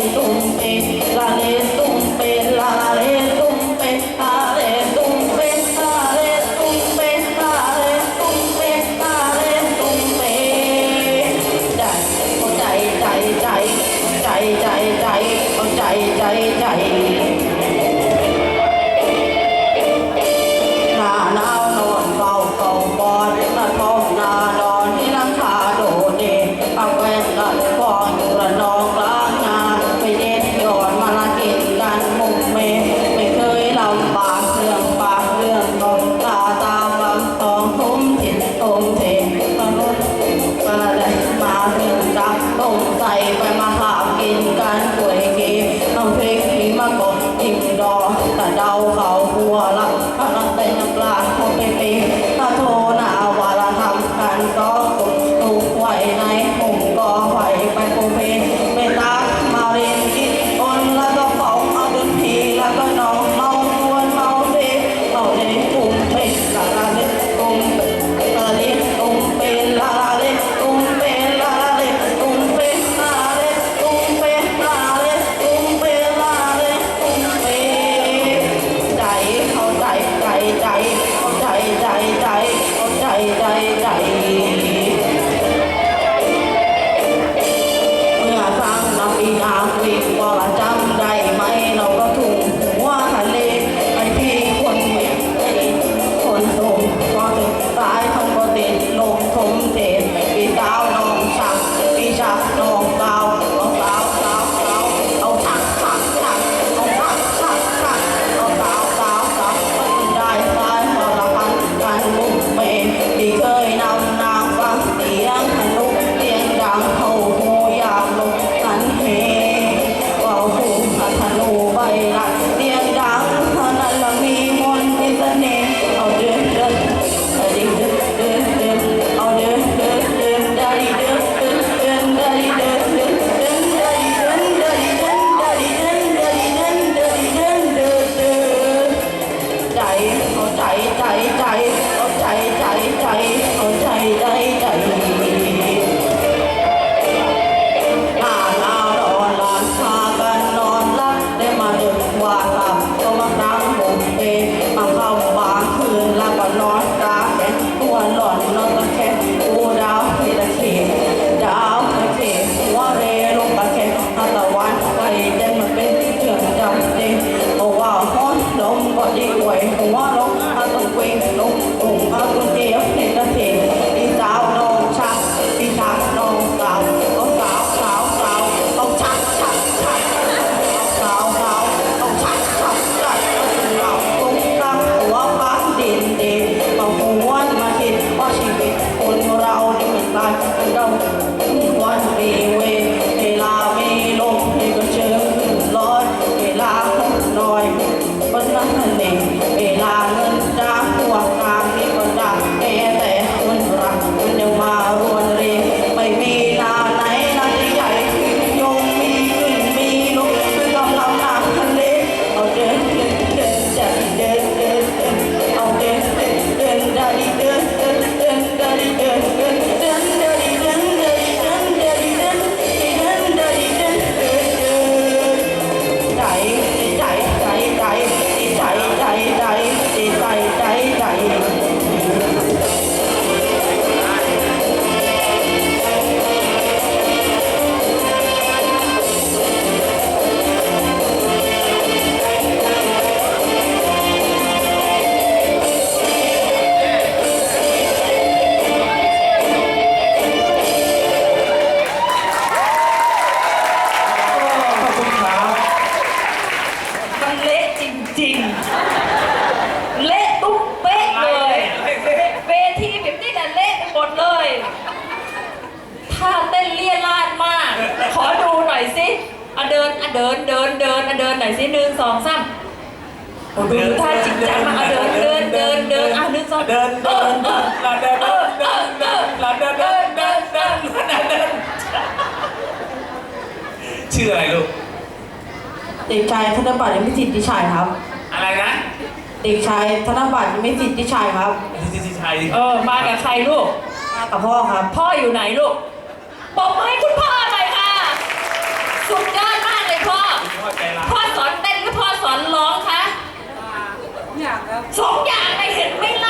Cristo. Amen. on, go. อยสิอาเดินอาเดินเดินเดินอาเดินหน่อยสิหนึ่งสองสามดูท่าจริงจังมากเอาเดินเดินเดินเดินอะหนึ่งสองเดินเดินเดินเดินเดินเดินเดินเราดเดินเดินเดินเราเดินชื่ออะไรลูกเด็กชายธนบัตรยังไม่สิทธิชายครับ อะไรนะเด็กชายธนบัตรยังไม่สิทธิชายครับสิทธิชายเออมากับใครลูกมากับพ่อครับ พ่ออยู่ไหนลูกบอกมาให้คุณพ่อหน่อย สุดยอดมากเลยพ่อพ่อสอนเต้นหรือพ่อสอนร้องคะ อยากครับ สองอย่างไลยเห็นไหมล่ะ